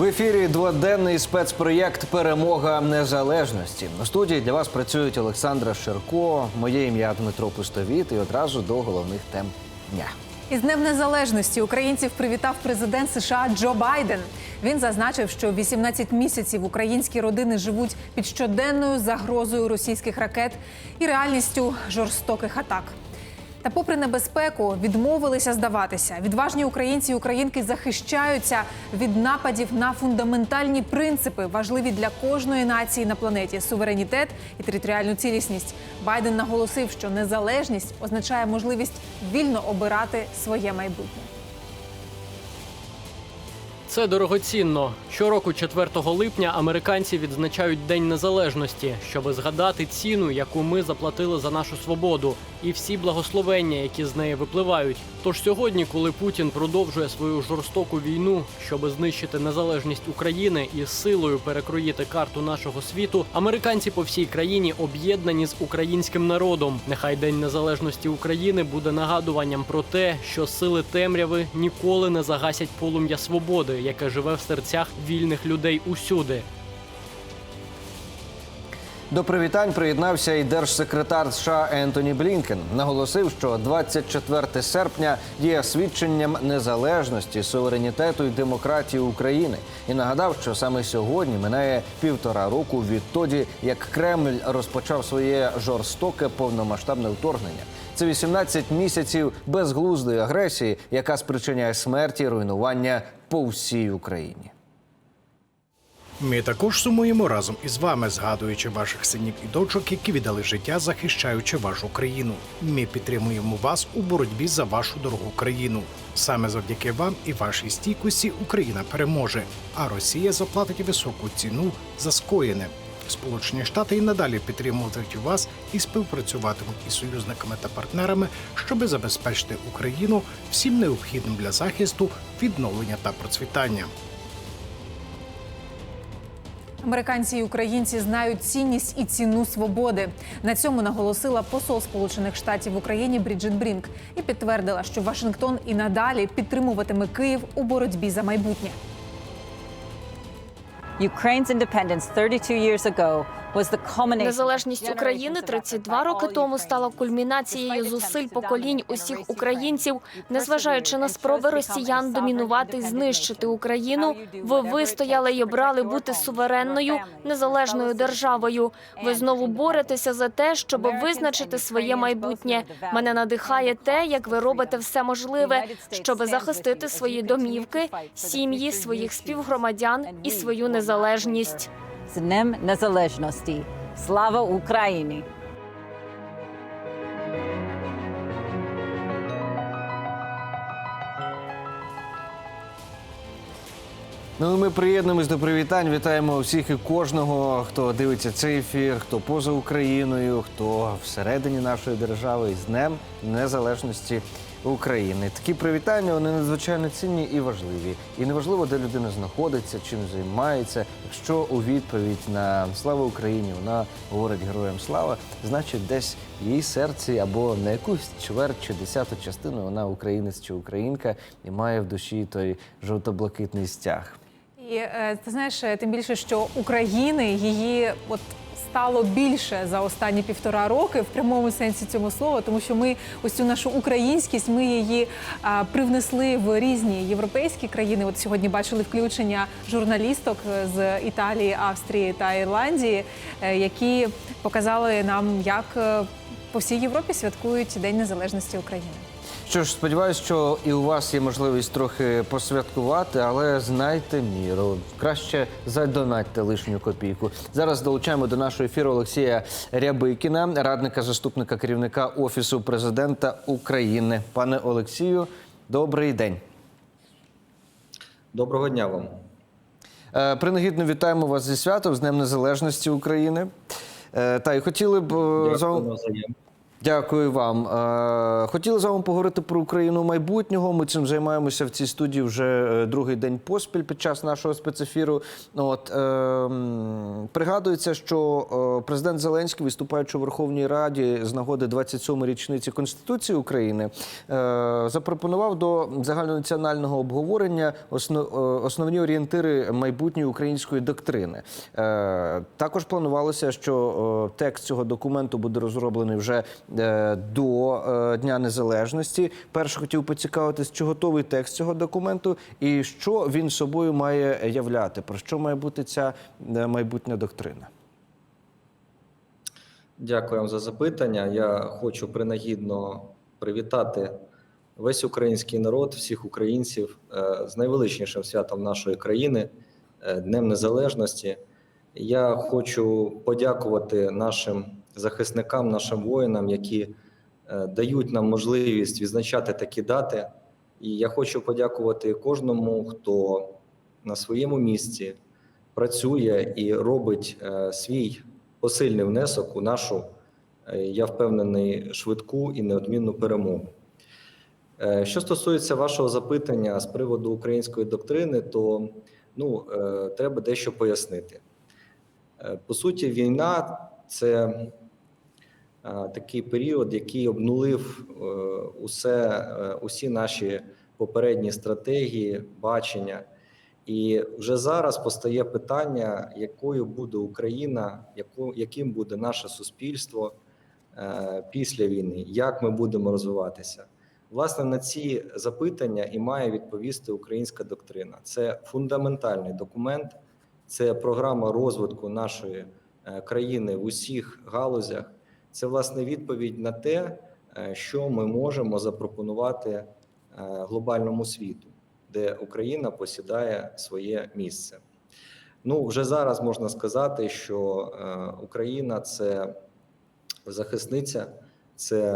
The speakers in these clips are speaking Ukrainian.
В ефірі дводенний спецпроєкт Перемога незалежності. У студії для вас працюють Олександра Ширко, моє ім'я Дмитро Пустовіт і одразу до головних тем дня. Із Днем Незалежності українців привітав президент США Джо Байден. Він зазначив, що 18 місяців українські родини живуть під щоденною загрозою російських ракет і реальністю жорстоких атак. Та, попри небезпеку, відмовилися здаватися. Відважні українці і українки захищаються від нападів на фундаментальні принципи, важливі для кожної нації на планеті суверенітет і територіальну цілісність. Байден наголосив, що незалежність означає можливість вільно обирати своє майбутнє. Це дорогоцінно. Щороку, 4 липня, американці відзначають День Незалежності, щоб згадати ціну, яку ми заплатили за нашу свободу, і всі благословення, які з неї випливають. Тож сьогодні, коли Путін продовжує свою жорстоку війну, щоб знищити незалежність України і силою перекроїти карту нашого світу, американці по всій країні об'єднані з українським народом. Нехай День Незалежності України буде нагадуванням про те, що сили темряви ніколи не загасять полум'я свободи, яке живе в серцях вільних людей усюди. До привітань приєднався і держсекретар США Ентоні Блінкен. Наголосив, що 24 серпня є свідченням незалежності, суверенітету і демократії України. І нагадав, що саме сьогодні минає півтора року відтоді, як Кремль розпочав своє жорстоке повномасштабне вторгнення. Це 18 місяців безглуздої агресії, яка спричиняє смерті і руйнування по всій Україні. Ми також сумуємо разом із вами, згадуючи ваших синів і дочок, які віддали життя, захищаючи вашу країну. Ми підтримуємо вас у боротьбі за вашу дорогу країну. Саме завдяки вам і вашій стійкості Україна переможе, а Росія заплатить високу ціну за скоєне. Сполучені Штати і надалі підтримуватимуть вас і співпрацюватимуть із союзниками та партнерами, щоби забезпечити Україну всім необхідним для захисту, відновлення та процвітання. Американці і українці знають цінність і ціну свободи. На цьому наголосила посол Сполучених Штатів в Україні Бріджит Брінк і підтвердила, що Вашингтон і надалі підтримуватиме Київ у боротьбі за майбутнє. Ukraine's independence 32 years ago Незалежність України 32 роки тому стала кульмінацією зусиль поколінь усіх українців, незважаючи на спроби росіян домінувати і знищити Україну. Ви вистояли і обрали бути суверенною незалежною державою. Ви знову боретеся за те, щоб визначити своє майбутнє. Мене надихає те, як ви робите все можливе, щоб захистити свої домівки, сім'ї, своїх співгромадян і свою незалежність. З Днем Незалежності. Слава Україні! Ну ми приєднуємось до привітань. Вітаємо всіх і кожного, хто дивиться цей ефір, хто поза Україною, хто всередині нашої держави з Днем Незалежності України. Такі привітання вони надзвичайно цінні і важливі. І неважливо, де людина знаходиться, чим займається. Якщо у відповідь на слава Україні вона говорить героям слава, значить десь в її серці або на якусь чверть чи десяту частину вона українець чи українка і має в душі той жовто-блакитний стяг. І е, ти знаєш, е, тим більше, що України її от. Стало більше за останні півтора роки в прямому сенсі цього слова, тому що ми ось цю нашу українськість, ми її а, привнесли в різні європейські країни. От сьогодні бачили включення журналісток е, з Італії, Австрії та Ірландії, е, які показали нам, як е, по всій Європі святкують День Незалежності України. Що ж, сподіваюся, що і у вас є можливість трохи посвяткувати, але знайте міру. Краще задонатьте лишню копійку. Зараз долучаємо до нашого ефіру Олексія Рябикіна, радника заступника керівника Офісу президента України. Пане Олексію, добрий день. Доброго дня вам. Е, Принагідно вітаємо вас зі святом з Днем Незалежності України. Е, Та й хотіли б е, Дякую. Дякую вам. Е, Хотіли з вами поговорити про Україну майбутнього. Ми цим займаємося в цій студії вже е, другий день поспіль під час нашого спецефіру. От е, м, пригадується, що е, президент Зеленський, виступаючи у Верховній Раді з нагоди 27-ї річниці Конституції України, е, запропонував до загальнонаціонального обговорення основ, основні орієнтири майбутньої української доктрини. Е, Також планувалося, що текст цього документу буде розроблений вже до е, Дня Незалежності. Перше хотів поцікавитись, чи готовий текст цього документу і що він собою має являти, про що має бути ця е, майбутня доктрина. Дякую вам за запитання. Я хочу принагідно привітати весь український народ, всіх українців е, з найвеличнішим святом нашої країни е, Днем Незалежності. Я хочу подякувати нашим захисникам, нашим воїнам, які е, дають нам можливість відзначати такі дати. І я хочу подякувати кожному, хто на своєму місці працює і робить е, свій посильний внесок у нашу, е, я впевнений, швидку і неодмінну перемогу. Що стосується вашого запитання з приводу української доктрини, то ну, треба дещо пояснити. По суті, війна це такий період, який обнулив е, усе, е, усі наші попередні стратегії, бачення. І вже зараз постає питання, якою буде Україна, яким буде наше суспільство е, після війни, як ми будемо розвиватися. Власне, на ці запитання і має відповісти українська доктрина. Це фундаментальний документ, це програма розвитку нашої е, країни в усіх галузях. Це власне відповідь на те, е, що ми можемо запропонувати е, глобальному світу де Україна посідає своє місце. Ну вже зараз можна сказати, що е, Україна це захисниця, це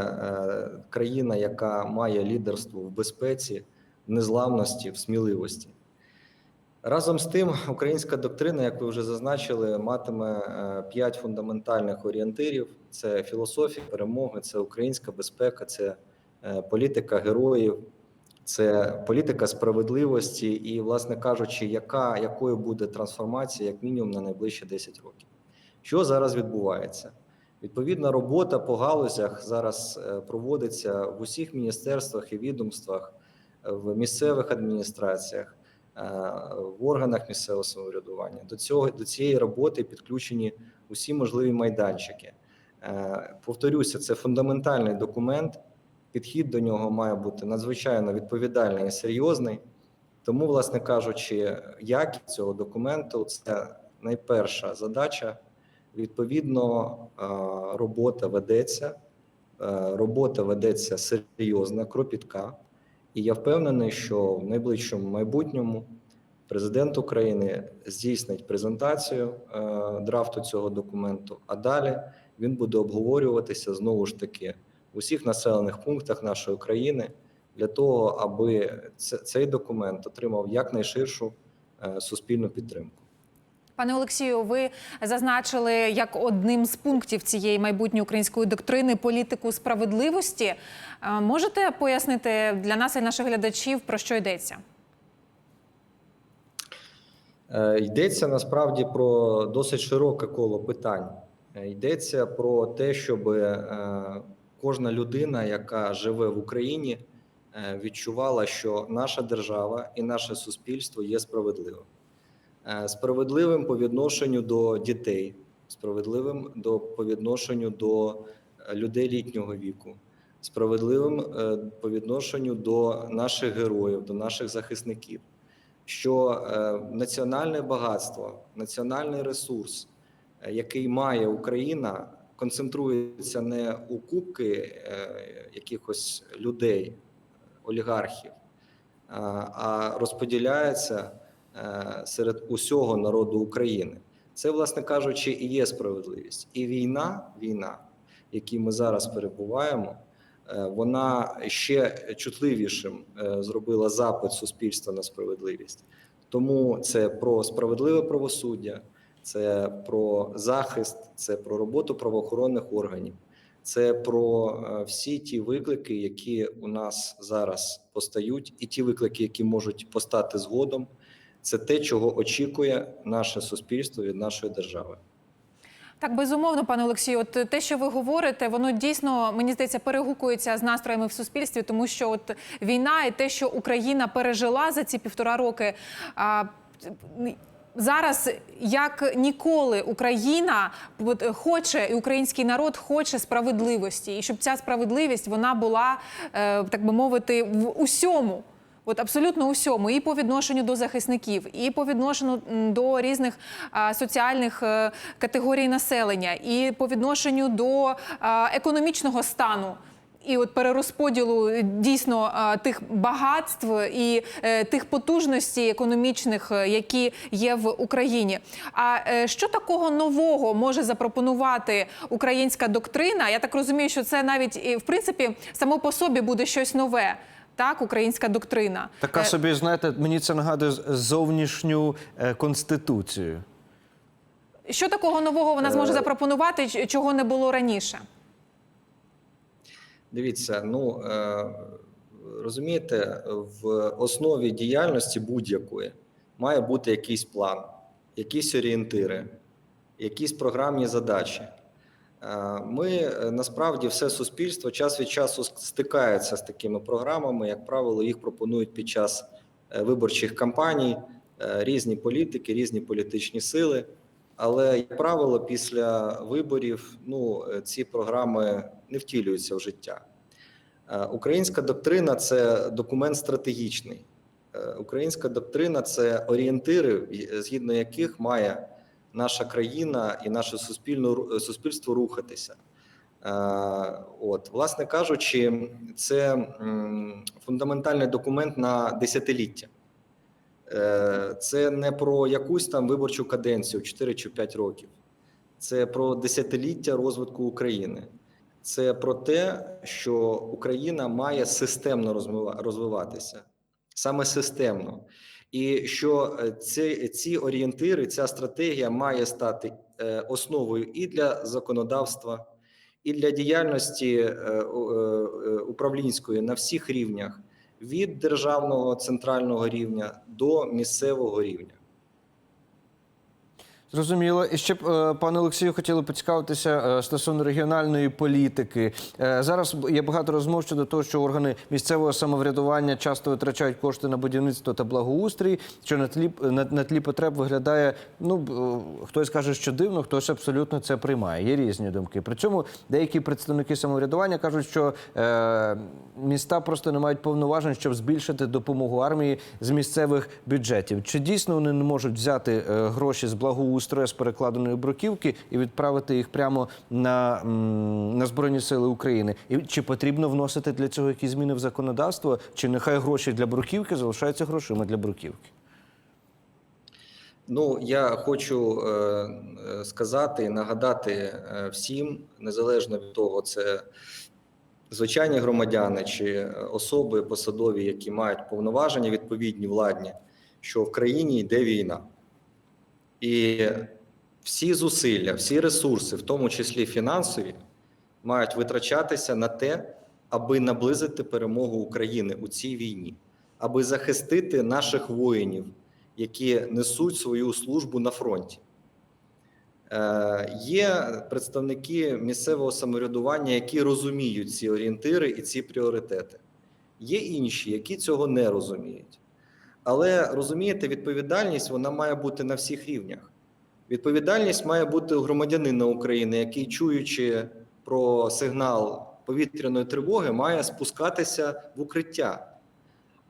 країна, яка має лідерство в безпеці, в незламності, в сміливості. Разом з тим, українська доктрина, як ви вже зазначили, матиме е, п'ять фундаментальних орієнтирів: це філософія перемоги, це українська безпека, це е, політика героїв, це політика справедливості і, власне кажучи, яка якою буде трансформація як мінімум на найближчі 10 років. Що зараз відбувається? Відповідна робота по галузях зараз е, проводиться в усіх міністерствах і відомствах, в місцевих адміністраціях, в органах місцевого самоврядування. До цього до цієї роботи підключені усі можливі майданчики. Е, Повторюся, це фундаментальний документ. Підхід до нього має бути надзвичайно відповідальний і серйозний. Тому, власне кажучи, якість цього документу це найперша задача. Відповідно, е, робота ведеться, е, робота ведеться серйозна, кропітка. І я впевнений, що в найближчому майбутньому президент України здійснить презентацію е, драфту цього документу, а далі він буде обговорюватися знову ж таки в усіх населених пунктах нашої країни для того, аби цей документ отримав якнайширшу е, суспільну підтримку. Пане Олексію, ви зазначили як одним з пунктів цієї майбутньої української доктрини політику справедливості. Е, Можете пояснити для нас і наших глядачів про що йдеться? Е, Йдеться насправді про досить широке коло питань. Е, Йдеться про те, щоб кожна людина, яка живе в Україні, відчувала, що наша держава і наше суспільство є справедливим. Е, Справедливим по відношенню до дітей, справедливим до по відношенню до е, людей літнього віку, справедливим е, по відношенню до наших героїв, до наших захисників. Що національне багатство, національний ресурс, який має Україна, концентрується не у кубки якихось людей, олігархів, а- розподіляється серед усього народу України. Це, власне кажучи, і є справедливість. І війна, війна, в якій ми зараз перебуваємо, е, вона ще чутливішим е, зробила запит суспільства на справедливість. Тому це про справедливе правосуддя, це про захист, це про роботу правоохоронних органів, це про е, всі ті виклики, які у нас зараз постають, і ті виклики, які можуть постати згодом. Це те, чого очікує наше суспільство від нашої держави. Так, безумовно, пане Олексію, от те, що ви говорите, воно дійсно мені здається перегукується з настроями в суспільстві, тому що от війна і те, що Україна пережила за ці півтора роки. А, Зараз як ніколи Україна хоче і український народ хоче справедливості, і щоб ця справедливість вона була е, так би мовити в усьому. От абсолютно усьому, і по відношенню до захисників, і по відношенню до різних а, соціальних е, категорій населення, і по відношенню до а, економічного стану. І от перерозподілу е, дійсно тих багатств і е, тих потужностей економічних, які є в Україні. А що такого нового може запропонувати українська доктрина? Я так розумію, що це навіть в принципі само по собі буде щось нове. Так, українська доктрина. Така Е, собі, знаєте, мені це нагадує зовнішню е, конституцію. Що такого нового вона зможе запропонувати, чого не було раніше? Дивіться, ну е, розумієте, в основі діяльності будь-якої має бути якийсь план, якісь орієнтири, якісь програмні задачі. Ми е, насправді все суспільство час від часу стикається з такими програмами. Як правило, їх пропонують під час е, виборчих кампаній е, різні політики, різні політичні сили. Але, як правило, після виборів ну, ці програми не втілюються в життя. Українська доктрина це документ стратегічний. Українська доктрина це орієнтири, згідно яких має наша країна і наше суспільно, суспільство рухатися. Е, От, власне кажучи, це фундаментальний документ на десятиліття. Е, Це не про якусь там виборчу каденцію 4 чи 5 років. Це про десятиліття розвитку України. Це про те, що Україна має системно розвиватися, саме системно. І що е, ці, ці орієнтири, ця стратегія має стати е, основою і для законодавства, і для діяльності е, управлінської на всіх рівнях від державного центрального рівня до місцевого рівня. Зрозуміло. І ще е, пане Олексію, хотіли поцікавитися е, стосовно регіональної політики. Е, Зараз є багато розмов щодо того, що органи місцевого самоврядування часто витрачають кошти на будівництво та благоустрій, що на тлі на, на тлі потреб виглядає. Ну хтось каже, що дивно, хтось абсолютно це приймає. Є різні думки. При цьому деякі представники самоврядування кажуть, що е, міста просто не мають повноважень, щоб збільшити допомогу армії з місцевих бюджетів. Чи дійсно вони не можуть взяти гроші з благоустрою з перекладеної бруківки і відправити їх прямо на, на збройні сили України? І чи потрібно вносити для цього якісь зміни в законодавство? Чи нехай гроші для бруківки залишаються грошима для бруківки? Ну, я хочу е, е, сказати нагадати е, всім, незалежно від того, це звичайні громадяни чи особи посадові, які мають повноваження відповідні владні, що в країні йде війна. І всі зусилля, всі ресурси, в тому числі фінансові, мають витрачатися на те, аби наблизити перемогу України у цій війні, аби захистити наших воїнів, які несуть свою службу на фронті. Е, Є представники місцевого самоврядування, які розуміють ці орієнтири і ці пріоритети. Є інші, які цього не розуміють. Але розумієте, відповідальність вона має бути на всіх рівнях. Відповідальність має бути у громадянина України, який, чуючи про сигнал повітряної тривоги, має спускатися в укриття.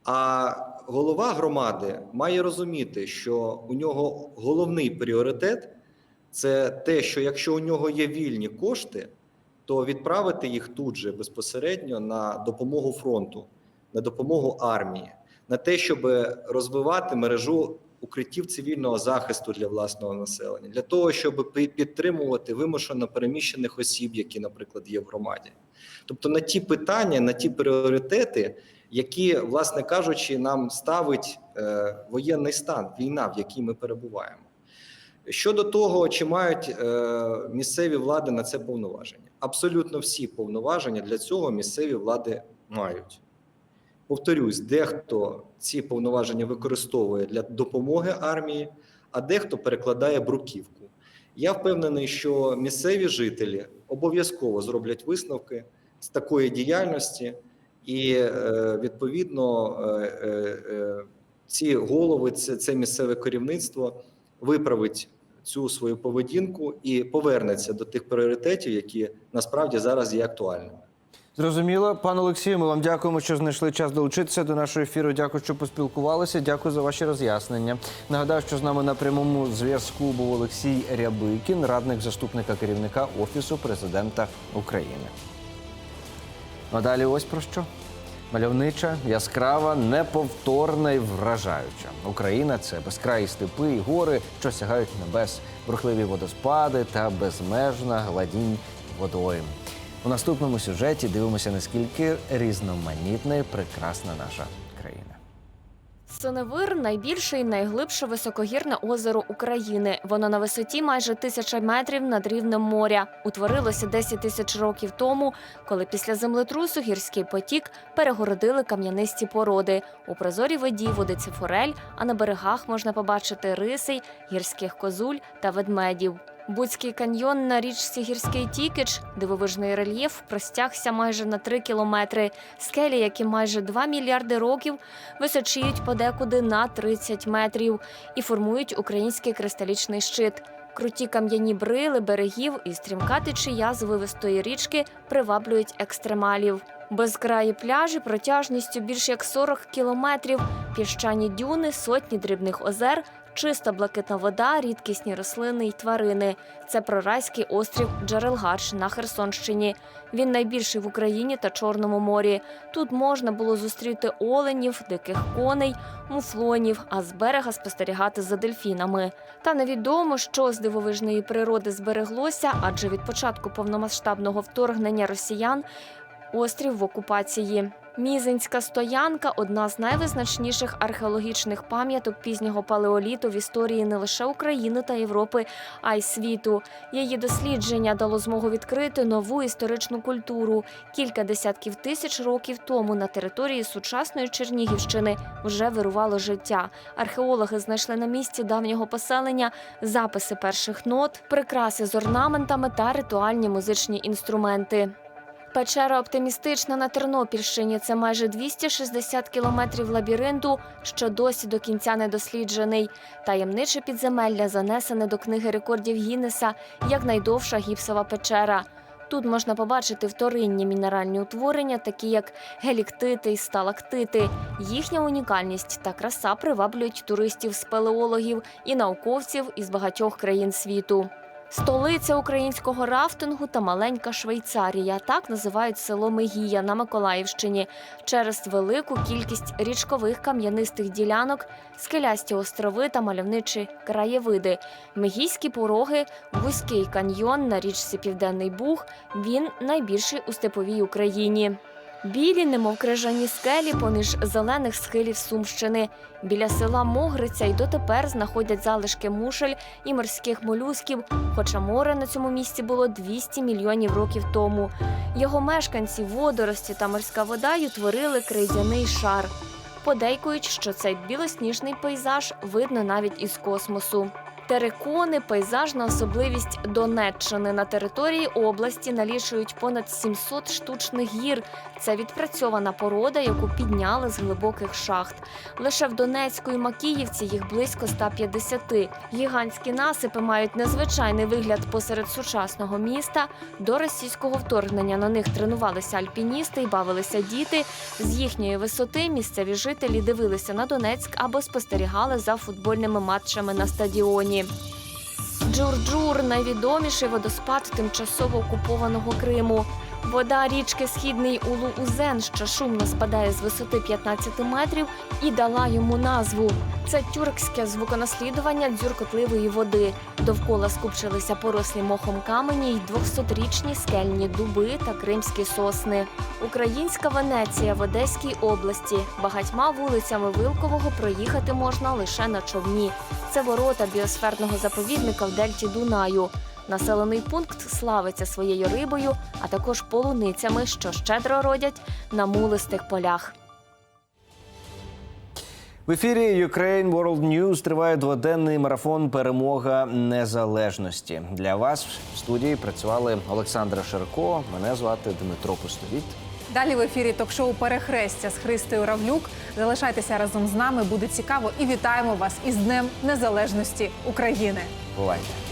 А голова громади має розуміти, що у нього головний пріоритет це те, що якщо у нього є вільні кошти, то відправити їх тут же безпосередньо на допомогу фронту, на допомогу армії, на те, щоб розвивати мережу укриттів цивільного захисту для власного населення, для того, щоб підтримувати вимушено переміщених осіб, які, наприклад, є в громаді. Тобто на ті питання, на ті пріоритети, які, власне кажучи, нам ставить е, воєнний стан, війна, в якій ми перебуваємо. Щодо того, чи мають е, місцеві влади на це повноваження, абсолютно всі повноваження для цього місцеві влади мають. Повторюсь, дехто ці повноваження використовує для допомоги армії, а дехто перекладає бруківку. Я впевнений, що місцеві жителі обов'язково зроблять висновки з такої діяльності, і е, відповідно е, е, ці голови, це, це місцеве керівництво виправить цю свою поведінку і повернеться до тих пріоритетів, які насправді зараз є актуальними. Зрозуміло, пане Олексію, ми вам дякуємо, що знайшли час долучитися до нашого ефіру. Дякую, що поспілкувалися. Дякую за ваші роз'яснення. Нагадаю, що з нами на прямому зв'язку був Олексій Рябикін, радник заступника керівника Офісу президента України. А далі ось про що. Мальовнича, яскрава, неповторна і вражаюча. Україна це безкраї степи і гори, що сягають небес, бурхливі водоспади та безмежна гладінь водойм. У наступному сюжеті дивимося, наскільки різноманітна і прекрасна наша країна. Синевир найбільше і найглибше високогірне озеро України. Воно на висоті майже тисяча метрів над рівнем моря. Утворилося 10 тисяч років тому, коли після землетрусу гірський потік перегородили кам'янисті породи. У прозорій воді водиться форель, а на берегах можна побачити рисей, гірських козуль та ведмедів. Буцький каньйон на річці Гірський Тікич, дивовижний рельєф, простягся майже на 3 кілометри. Скелі, які майже 2 мільярди років, височіють подекуди на 30 метрів і формують український кристалічний щит. Круті кам'яні брили берегів і стрімка течія з вивистої річки приваблюють екстремалів. Безкраї пляжі протяжністю більш як 40 кілометрів, піщані дюни, сотні дрібних озер, чиста блакитна вода, рідкісні рослини й тварини. Це прорайський острів Джерелгач на Херсонщині. Він найбільший в Україні та Чорному морі. Тут можна було зустріти оленів, диких коней, муфлонів, а з берега спостерігати за дельфінами. Та невідомо, що з дивовижної природи збереглося, адже від початку повномасштабного вторгнення росіян острів в окупації. Мізинська стоянка одна з найвизначніших археологічних пам'яток пізнього палеоліту в історії не лише України та Європи, а й світу. Її дослідження дало змогу відкрити нову історичну культуру. Кілька десятків тисяч років тому на території сучасної Чернігівщини вже вирувало життя. Археологи знайшли на місці давнього поселення записи перших нот, прикраси з орнаментами та ритуальні музичні інструменти. Печера оптимістична на Тернопільщині. Це майже 260 кілометрів лабіринту, що досі до кінця не досліджений. Таємниче підземелля занесене до книги рекордів Гіннеса як найдовша гіпсова печера. Тут можна побачити вторинні мінеральні утворення, такі як геліктити і сталактити. Їхня унікальність та краса приваблюють туристів спелеологів і науковців із багатьох країн світу. Столиця українського рафтингу та маленька Швейцарія. Так називають село Мегія на Миколаївщині через велику кількість річкових кам'янистих ділянок, скелясті острови та мальовничі краєвиди. Мегійські пороги, вузький каньйон на річці Південний Буг. Він найбільший у степовій Україні. Білі, немов крижані скелі поміж зелених схилів Сумщини. Біля села Могриця й дотепер знаходять залишки мушель і морських молюсків, хоча море на цьому місці було 200 мільйонів років тому. Його мешканці, водорості та морська вода й утворили крейдяний шар. Подейкують, що цей білосніжний пейзаж видно навіть із космосу. Терикони пейзажна особливість Донеччини на території області налічують понад 700 штучних гір. Це відпрацьована порода, яку підняли з глибоких шахт. Лише в Донецьку і Макіївці їх близько 150. Гігантські насипи мають незвичайний вигляд посеред сучасного міста. До російського вторгнення на них тренувалися альпіністи і бавилися діти. З їхньої висоти місцеві жителі дивилися на Донецьк або спостерігали за футбольними матчами на стадіоні. Джур-Джур найвідоміший водоспад тимчасово окупованого Криму. Вода річки Східний Улу-Узен, що шумно спадає з висоти 15 метрів, і дала йому назву. Це тюркське звуконаслідування дзюркотливої води. Довкола скупчилися порослі мохом камені й 200-річні скельні дуби та кримські сосни. Українська Венеція в Одеській області. Багатьма вулицями Вилкового проїхати можна лише на човні. Це ворота біосферного заповідника в дельті Дунаю. Населений пункт славиться своєю рибою, а також полуницями, що щедро родять на мулистих полях. В ефірі Ukraine World News триває дводенний марафон Перемога незалежності. Для вас в студії працювали Олександра Ширко. Мене звати Дмитро Пустовіт. Далі в ефірі ток-шоу Перехрестя з Христою Равлюк. Залишайтеся разом з нами, буде цікаво і вітаємо вас із Днем Незалежності України. Бувайте.